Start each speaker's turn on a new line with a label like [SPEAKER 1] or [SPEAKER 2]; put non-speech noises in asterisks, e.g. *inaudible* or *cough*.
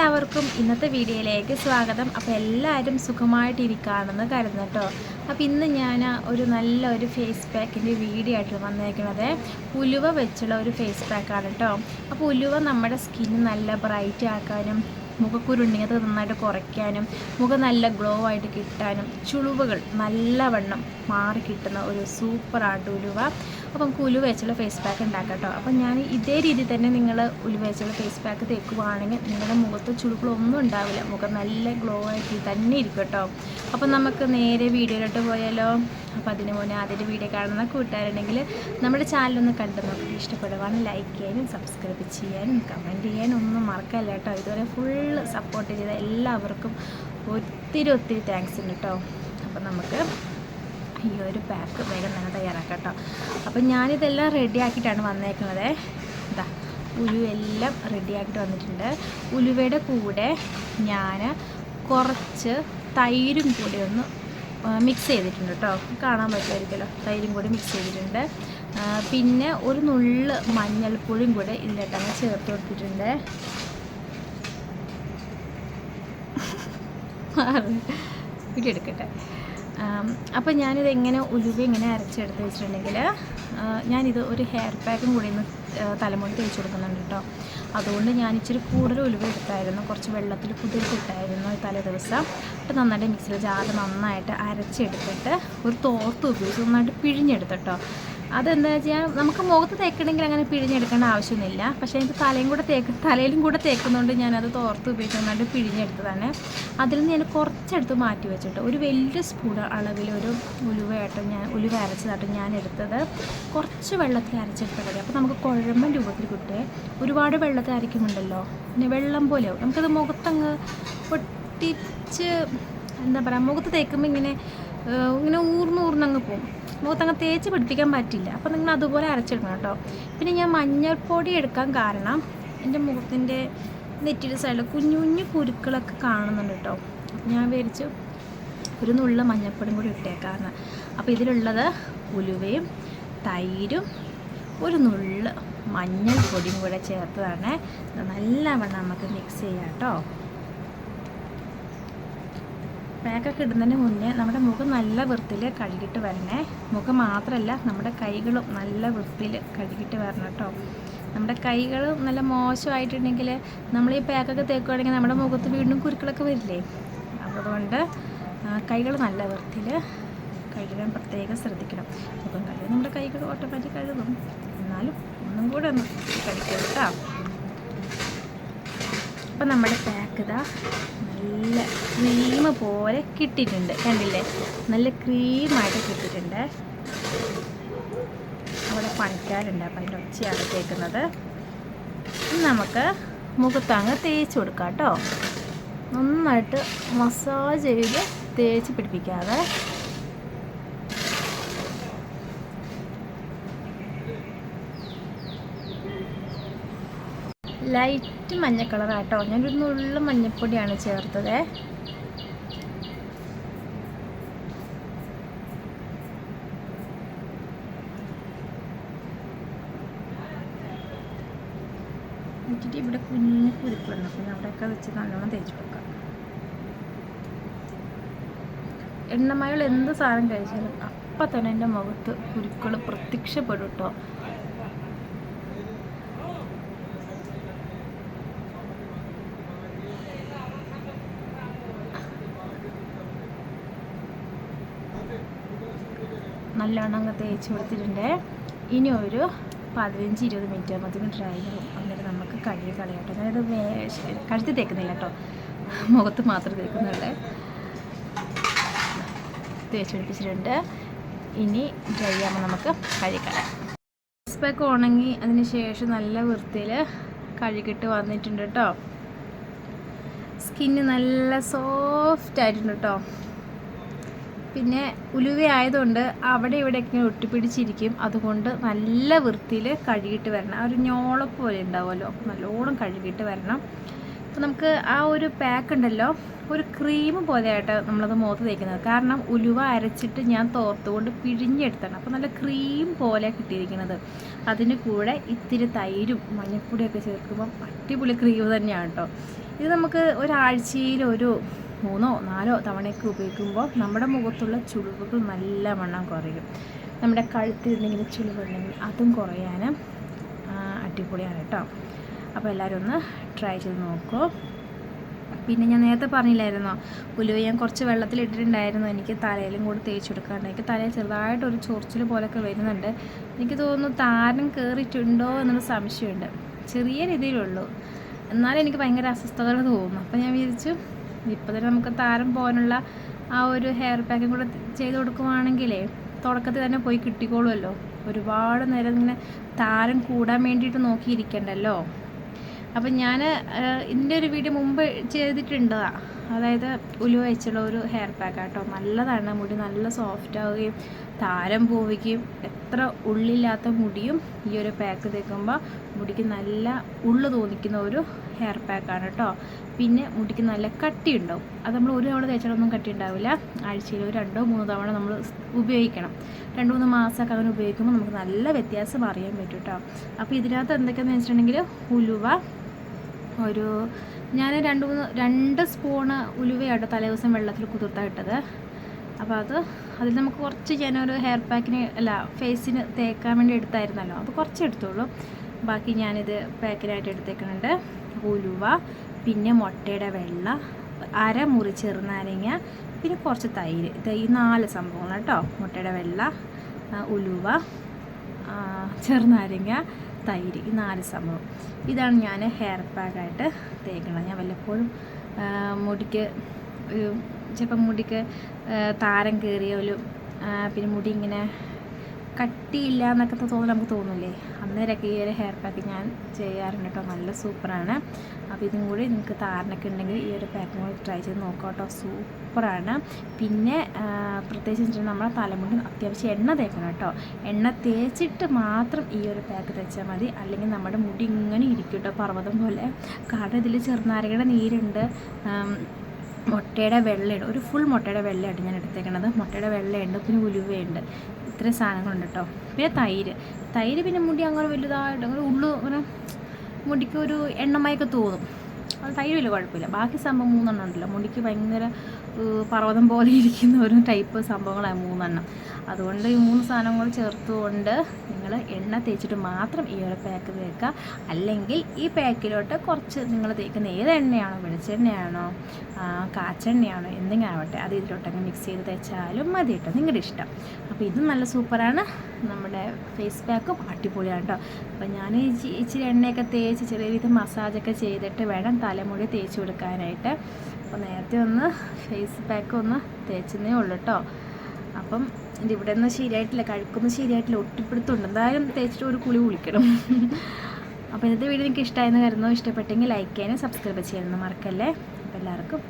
[SPEAKER 1] എല്ലാവർക്കും ഇന്നത്തെ വീഡിയോയിലേക്ക് സ്വാഗതം. അപ്പോൾ എല്ലാവരും സുഖമായിട്ടിരിക്കുകയാണെന്ന് കരുതുന്നു കേട്ടോ. അപ്പോൾ ഇന്ന് ഞാൻ ഒരു നല്ല ഒരു ഫേസ് പാക്കിന്റെ വീഡിയോ ആയിട്ട് വന്നേക്കുന്നത് ഉലുവ വെച്ചുള്ള ഒരു ഫേസ് പാക്കാണ് കേട്ടോ. അപ്പോൾ ഉലുവ നമ്മുടെ സ്കിന്ന് നല്ല ബ്രൈറ്റ് ആക്കാനും മുഖക്കുരുണ്ടെങ്കിൽ അത് നന്നായിട്ട് കുറയ്ക്കാനും മുഖം നല്ല ഗ്ലോ ആയിട്ട് കിട്ടാനും ചുളിവുകൾ നല്ലവണ്ണം മാറി കിട്ടുന്ന ഒരു ആട്ട് ഉലുവ. അപ്പം നമുക്ക് ഉലുവേച്ചുള്ള ഫേസ് പാക്ക് ഉണ്ടാക്കാം കേട്ടോ അപ്പോൾ ഞാൻ ഇതേ രീതിയിൽ തന്നെ നിങ്ങൾ ഉലുവേച്ചുള്ള ഫേസ് പാക്ക് തേക്കുവാണെങ്കിൽ നിങ്ങളുടെ മുഖത്ത് ചുളുക്കളൊന്നും ഉണ്ടാവില്ല. മുഖം നല്ല ഗ്ലോ ആയിട്ട് തന്നെ ഇരിക്കും കേട്ടോ അപ്പോൾ നമുക്ക് നേരെ വീഡിയോയിലോട്ട് പോയാലോ? അപ്പോൾ അതിന് മുന്നേ ആദ്യത്തെ വീഡിയോ കാണുന്ന കൂട്ടുകാരുണ്ടെങ്കിൽ നമ്മുടെ ചാനലൊന്ന് കണ്ടു നോക്കി ഇഷ്ടപ്പെടുവാണ്. ലൈക്ക് ചെയ്യാനും സബ്സ്ക്രൈബ് ചെയ്യാനും കമന്റ് ചെയ്യാനും ഒന്നും മറക്കല്ല കേട്ടോ ഇതുവരെ ഫുള്ള് സപ്പോർട്ട് ചെയ്ത എല്ലാവർക്കും ഒത്തിരി ഒത്തിരി താങ്ക്സ് ഉണ്ട് കേട്ടോ അപ്പോൾ നമുക്ക് ഈ ഒരു പാക്ക് വേഗം തന്നെ തയ്യാറാക്കാം കേട്ടോ അപ്പം ഞാനിതെല്ലാം റെഡി ആക്കിയിട്ടാണ് വന്നേക്കുന്നത് ഇതാ ഉലുവെല്ലാം റെഡി ആക്കിയിട്ട് വന്നിട്ടുണ്ട്. ഉലുവയുടെ കൂടെ ഞാൻ കുറച്ച് തൈരും കൂടി ഒന്ന് മിക്സ് ചെയ്തിട്ടുണ്ട് കേട്ടോ കാണാൻ പറ്റുമായിരിക്കുമല്ലോ. തൈരും കൂടി മിക്സ് ചെയ്തിട്ടുണ്ട്. പിന്നെ ഒരു നുള്ള് മഞ്ഞൾപ്പൊടിയും കൂടെ ഇതിലിട്ടങ്ങ് ചേർത്ത് കൊടുത്തിട്ടുണ്ട്. *laughs* വീഡിയോ എടുക്കട്ടെ. അപ്പോൾ ഞാനിത് എങ്ങനെ ഉലുവ ഇങ്ങനെ അരച്ചെടുത്ത് വെച്ചിട്ടുണ്ടെങ്കിൽ ഞാനിത് ഒരു ഹെയർ പാക്കും കൂടി ഇന്ന് തലമുടി തേച്ച് കൊടുക്കുന്നുണ്ട് കേട്ടോ. അതുകൊണ്ട് ഞാൻ ഇച്ചിരി കൂടുതൽ ഉലുവ എടുത്തായിരുന്നു. കുറച്ച് വെള്ളത്തിൽ കുതിർത്തിട്ടായിരുന്നു തലേ ദിവസം. അപ്പോൾ നന്നായിട്ട് മിക്സിയിൽ ജാറ് നന്നായിട്ട് അരച്ചെടുത്തിട്ട് ഒരു തോർത്ത് ഉപയോഗിച്ച് നന്നായിട്ട് പിഴിഞ്ഞെടുത്തിട്ടോ അതെന്താ വെച്ചാൽ നമുക്ക് മുഖത്ത് തേക്കണമെങ്കിൽ അങ്ങനെ പിഴിഞ്ഞെടുക്കേണ്ട ആവശ്യമൊന്നുമില്ല. പക്ഷേ എനിക്ക് തലയും കൂടെ തേക്ക് തലയിലും കൂടെ തേക്കുന്നതുകൊണ്ട് ഞാനത് തോർത്ത് ഉപയോഗിക്കുന്നതുകൊണ്ട് നന്നായിട്ട് പിഴിഞ്ഞെടുത്തതാണ്. അതിൽ നിന്ന് ഞാൻ കുറച്ചെടുത്ത് മാറ്റി വെച്ചിട്ട് ഒരു വലിയ സ്പൂൺ അളവിൽ ഒരു ഉലുവയായിട്ട് ഞാൻ ഉലുവ അരച്ചതായിട്ട് ഞാൻ എടുത്തത്. കുറച്ച് വെള്ളത്തിൽ അരച്ചെടുത്താൽ മതി അപ്പോൾ നമുക്ക് കുഴമ്പൻ രൂപത്തിൽ കിട്ടുക ഒരുപാട് വെള്ളത്തിൽ അരയ്ക്കുന്നുണ്ടല്ലോ. പിന്നെ വെള്ളം പോലെ നമുക്കത് മുഖത്തങ്ങ് പൊട്ടിച്ച് എന്താ പറയുക മുഖത്ത് തേക്കുമ്പോൾ ഇങ്ങനെ ഇങ്ങനെ ഊർന്ന് ഊർന്നങ്ങ് പോകും മുഖത്തങ്ങ് തേച്ച് പിടിപ്പിക്കാൻ പറ്റില്ല. അപ്പോൾ നിങ്ങൾ അതുപോലെ അരച്ചെടുക്കണം കേട്ടോ. പിന്നെ ഞാൻ മഞ്ഞൾപ്പൊടി എടുക്കാൻ കാരണം എന്റെ മുഖത്തിന്റെ നെറ്റിയുടെ സൈഡിൽ കുഞ്ഞു കുഞ്ഞു കുരുക്കളൊക്കെ കാണുന്നുണ്ട് കേട്ടോ. ഞാൻ വിചാരിച്ചു ഒരു നുള്ള മഞ്ഞൾപ്പൊടിയും കൂടി ഇട്ടേക്കാന്ന്. അപ്പോൾ ഇതിലുള്ളത് ഉലുവയും തൈരും ഒരു നുള്ള് മഞ്ഞൾപ്പൊടിയും കൂടെ ചേർത്തതാണ്. നല്ലവണ്ണം നമുക്ക് മിക്സ് ചെയ്യാം കേട്ടോ. പാക്കൊക്കെ ഇടുന്നതിന് മുന്നേ നമ്മുടെ മുഖം നല്ല വൃത്തിയിൽ കഴുകിയിട്ട് വരണേ. മുഖം മാത്രമല്ല നമ്മുടെ കൈകളും നല്ല വൃത്തിയിൽ കഴുകിയിട്ട് വരണം കേട്ടോ. നമ്മുടെ കൈകൾ നല്ല മോശമായിട്ടുണ്ടെങ്കിൽ നമ്മൾ ഈ പാക്കൊക്കെ തേക്കുകയാണെങ്കിൽ നമ്മുടെ മുഖത്ത് വീണ്ടും കുരുക്കളൊക്കെ വരില്ലേ? അതുകൊണ്ട് കൈകൾ നല്ല വൃത്തിയിൽ കഴുകാൻ പ്രത്യേകം ശ്രദ്ധിക്കണം. മുഖം കഴുകും നമ്മുടെ കൈകൾ ഓട്ടോമാറ്റിക് കഴുകും. എന്നാലും ഒന്നും കൂടെ ഒന്ന് കഴിക്കാം കേട്ടോ അപ്പം നമ്മുടെ പാക്ക് ഇതാ നല്ല ക്രീം പോലെ കിട്ടിയിട്ടുണ്ട്. കണ്ടില്ലേ? നല്ല ക്രീമായിട്ട് കിട്ടിയിട്ടുണ്ട്. അവിടെ പണിക്കാരുണ്ട്. അപ്പം അതിന്റെ ഒച്ചയാണ് കേൾക്കുന്നത്. നമുക്ക് മുഖത്തങ്ങ് തേച്ച് കൊടുക്കാം കേട്ടോ. നന്നായിട്ട് മസാജ് ചെയ്ത് തേച്ച് പിടിപ്പിക്കാതെ ലൈറ്റ് മഞ്ഞ കളറാട്ടോ. ഞാനൊരു നുള്ള മഞ്ഞപ്പൊടിയാണ് ചേർത്തത്. എന്നിട്ട് ഇവിടെ കുഞ്ഞു കുരുക്കളുണ്ട്. പിന്നെ അവിടെയൊക്കെ വെച്ച് നല്ലോണം തേച്ച് കൊടുക്കാം. എണ്ണമകൾ എന്ത് സാധനം കഴിച്ചാലും അപ്പം തന്നെ എന്റെ മുഖത്ത് കുരുക്കൾ പ്രത്യക്ഷപ്പെടും കേട്ടോ നല്ലോണം അങ്ങ് തേച്ച് കൊടുത്തിട്ടുണ്ട് ഇനി ഒരു പതിനഞ്ച് ഇരുപത് മിനിറ്റ് ആകുമ്പോഴത്തേക്കും ഡ്രൈ ആവും അന്നേരം നമുക്ക് കഴുകി കളയാട്ടോ. അതായത് വേ കഴുത്തി തേക്കുന്നില്ല കേട്ടോ മുഖത്ത് മാത്രം തേക്കുന്നുണ്ട് തേച്ച് പിടിപ്പിച്ചിട്ടുണ്ട്. ഇനി ഡ്രൈ ആകുമ്പോൾ നമുക്ക് കഴുകിക്കളയാം പാക്ക് ഉണങ്ങി അതിന് ശേഷം നല്ല വൃത്തിയിൽ കഴുകിട്ട് വന്നിട്ടുണ്ട് കേട്ടോ സ്കിന്ന് നല്ല സോഫ്റ്റ് ആയിട്ടുണ്ട് കേട്ടോ പിന്നെ ഉലുവയായതുകൊണ്ട് അവിടെ ഇവിടെയൊക്കെ ഒട്ടിപ്പിടിച്ചിരിക്കും. അതുകൊണ്ട് നല്ല വൃത്തിയിൽ കഴുകിയിട്ട് വരണം. ആ ഒരു ഞോളപ്പ് പോലെ ഉണ്ടാവുമല്ലോ. നല്ലോണം കഴുകിയിട്ട് വരണം. അപ്പോൾ നമുക്ക് ആ ഒരു പാക്ക് ഉണ്ടല്ലോ. ഒരു ക്രീം പോലെയായിട്ട് നമ്മളത് മുഖത്ത് തേക്കുന്നത്. കാരണം ഉലുവ അരച്ചിട്ട് ഞാൻ തോർത്തുകൊണ്ട് പിഴിഞ്ഞെടുത്താണ്. അപ്പോൾ നല്ല ക്രീം പോലെ കിട്ടിയിരിക്കുന്നത്. അതിന് കൂടെ ഇത്തിരി തൈരും മഞ്ഞൾപ്പൊടിയൊക്കെ ചേർക്കുമ്പം അടിപൊളി ക്രീം തന്നെയാണ് കേട്ടോ ഇത് നമുക്ക് ഒരാഴ്ചയിൽ ഒരു മൂന്നോ നാലോ തവണയൊക്കെ ഉപയോഗിക്കുമ്പോൾ നമ്മുടെ മുഖത്തുള്ള ചുളിവുകൾ നല്ല വണ്ണം കുറയും. നമ്മുടെ കഴുത്തിൽ എന്തെങ്കിലും ചുളിവുണ്ടെങ്കിൽ അതും കുറയാൻ അടിപൊളിയാണ് കേട്ടോ. അപ്പോൾ എല്ലാവരും ഒന്ന് ട്രൈ ചെയ്ത് നോക്കൂ. പിന്നെ ഞാൻ നേരത്തെ പറഞ്ഞില്ലായിരുന്നോ ഉലുവ ഞാൻ കുറച്ച് വെള്ളത്തിലിട്ടിട്ടുണ്ടായിരുന്നു എനിക്ക് തലയിലും കൂടി തേച്ച് കൊടുക്കാറുണ്ട് എനിക്ക് തലയിൽ ചെറുതായിട്ടൊരു ചൊറിച്ചിൽ പോലൊക്കെ വരുന്നുണ്ട്. എനിക്ക് തോന്നുന്നു താരം കയറിയിട്ടുണ്ടോ എന്നൊരു സംശയമുണ്ട്. ചെറിയ രീതിയിലുള്ളൂ എന്നാലും എനിക്ക് ഭയങ്കര അസ്വസ്ഥതകൾ തോന്നുന്നു. അപ്പോൾ ഞാൻ വിചാരിച്ചു ഇപ്പോൾ തന്നെ നമുക്ക് താരം പോകാനുള്ള ആ ഒരു ഹെയർ പാക്കും കൂടെ ചെയ്ത് കൊടുക്കുവാണെങ്കിലേ തുടക്കത്തിൽ തന്നെ പോയി കിട്ടിക്കോളുമല്ലോ. ഒരുപാട് നേരം ഇങ്ങനെ താരം കൂടാൻ വേണ്ടിയിട്ട് നോക്കിയിരിക്കണ്ടല്ലോ. അപ്പം ഞാൻ ഇതിന്റെ ഒരു വീഡിയോ മുമ്പ് ചെയ്തിട്ടുണ്ട് അതായത് ഉലു വെച്ചുള്ള ഒരു ഹെയർ പാക്ക് കേട്ടോ നല്ലതാണ് മുടി നല്ല സോഫ്റ്റ് ആവുകയും താരം പോവുകയും എത്ര ഉള്ളില്ലാത്ത മുടിയും ഈ ഒരു പാക്ക് തേക്കുമ്പോൾ മുടിക്ക് നല്ല ഉള്ളു തോന്നിക്കുന്ന ഒരു ഹെയർ പാക്കാണ് കേട്ടോ പിന്നെ മുടിക്ക് നല്ല കട്ടി ഉണ്ടാവും അത് നമ്മൾ ഒരു തവണ തേച്ചാലൊന്നും കട്ടി ഉണ്ടാവില്ല ആഴ്ചയിൽ ഒരു രണ്ടോ മൂന്നോ തവണ നമ്മൾ ഉപയോഗിക്കണം. രണ്ട് മൂന്ന് മാസമൊക്കെ അങ്ങനെ ഉപയോഗിക്കുമ്പോൾ നമുക്ക് നല്ല വ്യത്യാസം അറിയാൻ പറ്റും കേട്ടോ അപ്പോൾ ഇതിനകത്ത് എന്തൊക്കെയാണെന്ന് വെച്ചിട്ടുണ്ടെങ്കിൽ ഉലുവ ഒരു ഞാൻ രണ്ട് മൂന്ന് രണ്ട് സ്പൂണ് ഉലുവയാണ് തലേ ദിവസം വെള്ളത്തിൽ കുതിർത്തായിട്ടത്. അപ്പോൾ അത് അതിൽ നമുക്ക് കുറച്ച് ഞാനൊരു ഹെയർ പാക്കിന് അല്ല ഫേസിന് തേക്കാൻ വേണ്ടി എടുത്തായിരുന്നല്ലോ. അപ്പോൾ കുറച്ച് എടുത്തോളൂ. ബാക്കി ഞാനിത് പാക്കിനായിട്ട് എടുത്തേക്കുന്നുണ്ട്. ഉലുവ പിന്നെ മുട്ടയുടെ വെള്ള അര മുറി ചെറുനാരങ്ങ പിന്നെ കുറച്ച് തൈര്. ഈ നാല് സംഭവങ്ങൾ കേട്ടോ. മുട്ടയുടെ വെള്ള ഉലുവ ചെറുനാരങ്ങ തൈര് ഈ നാല് സംഭവം. ഇതാണ് ഞാൻ ഹെയർ പാക്കായിട്ട് തേക്കുന്നത്. ഞാൻ വല്ലപ്പോഴും മുടിക്ക് ഒരു ചിലപ്പം മുടിക്ക് താരം താരം ഒരു പിന്നെ മുടി ഇങ്ങനെ കട്ടിയില്ല എന്നൊക്കെ തോന്നുന്നു നമുക്ക് തോന്നില്ലേ അന്നേരമൊക്കെ ഈ ഒരു ഹെയർ പാക്ക് ഞാൻ ചെയ്യാറുണ്ട് കേട്ടോ. നല്ല സൂപ്പറാണ്. അപ്പോൾ ഇതും കൂടി നിങ്ങൾക്ക് താരനൊക്കെ ഉണ്ടെങ്കിൽ ഈ ഒരു പാക്കും കൂടി ട്രൈ ചെയ്ത് നോക്കാം കേട്ടോ. സൂപ്പറാണ്. പിന്നെ പ്രത്യേകിച്ച് വെച്ചിട്ടുണ്ടെങ്കിൽ നമ്മളെ തലമുടി അത്യാവശ്യം എണ്ണ തേക്കണം കേട്ടോ. എണ്ണ തേച്ചിട്ട് മാത്രം ഈ ഒരു പാക്ക് തേച്ചാൽ മതി. അല്ലെങ്കിൽ നമ്മുടെ മുടി ഇങ്ങനെ ഇരിക്കും കേട്ടോ പർവതം പോലെ. കാരണം ഇതിൽ ചെറുനാരകയുടെ നീരുണ്ട്. മുട്ടയുടെ വെള്ളയുണ്ട്. ഒരു ഫുൾ മുട്ടയുടെ വെള്ളയാണ് ഞാൻ എടുത്തേക്കണത്. മുട്ടയുടെ വെള്ളയുണ്ട് പിന്നെ ഉലുവയുണ്ട്. ഇത്രയും സാധനങ്ങളുണ്ട് കേട്ടോ പിന്നെ തൈര്. തൈര് പിന്നെ മുടി അങ്ങനെ വലുതായിട്ട് അങ്ങനെ ഉള്ളു അങ്ങനെ മുടിക്ക് ഒരു എണ്ണമയൊക്കെ തോന്നും. അത് തൈര് വലിയ കുഴപ്പമില്ല. ബാക്കി സംഭവം മൂന്നെണ്ണം ഉണ്ടല്ലോ. മുടിക്ക് ഭയങ്കര പർവതം പോലെ ഇരിക്കുന്ന ഒരു ടൈപ്പ് സംഭവങ്ങളാണ് മൂന്നെണ്ണം. അതുകൊണ്ട് ഈ മൂന്ന് സാധനങ്ങൾ ചേർത്തുകൊണ്ട് നിങ്ങൾ എണ്ണ തേച്ചിട്ട് മാത്രം ഈ ഒരു പാക്ക് തേക്കുക അല്ലെങ്കിൽ ഈ പാക്കിലോട്ട് കുറച്ച് നിങ്ങൾ തേക്കുന്ന ഏത് എണ്ണയാണോ വെളിച്ചെണ്ണയാണോ കാച്ചെണ്ണയാണോ എന്തെങ്കിലും ആവട്ടെ അത് ഇതിലോട്ടങ്ങ് മിക്സ് ചെയ്ത് തേച്ചാലും മതി കേട്ടോ നിങ്ങളുടെ ഇഷ്ടം. അപ്പോൾ ഇതും നല്ല സൂപ്പറാണ്. നമ്മുടെ ഫേസ് പാക്കും അടിപൊളിയാണ് കേട്ടോ അപ്പോൾ ഞാൻ ഇച്ചി- ഇച്ചിരി എണ്ണയൊക്കെ തേച്ച് ചെറിയ രീതിയിൽ മസാജൊക്കെ ചെയ്തിട്ട് വേണം തലമുടി തേച്ച് കൊടുക്കാനായിട്ട്. അപ്പോൾ നേരത്തെ ഒന്ന് ഫേസ് പാക്ക് ഒന്ന് തേച്ചെന്നേ ഉള്ളൂ കേട്ടോ അപ്പം എന്റെ ഇവിടെ ഒന്നും ശരിയായിട്ടില്ല. കഴുക്കൊന്നും ശരിയായിട്ടില്ല. ഒട്ടിപ്പിടുത്തുണ്ട്. എന്തായാലും തേച്ചിട്ട് ഒരു കുളി കുളിക്കണം. അപ്പോൾ ഇന്നത്തെ വീഡിയോ നിങ്ങൾക്ക് ഇഷ്ടമായെന്ന് കരുതുന്നു. ഇഷ്ടപ്പെട്ടെങ്കിൽ ലൈക്ക് ചെയ്യാനും സബ്സ്ക്രൈബ് ചെയ്യാനൊന്നും മറക്കല്ലേ? അപ്പോൾ എല്ലാവർക്കും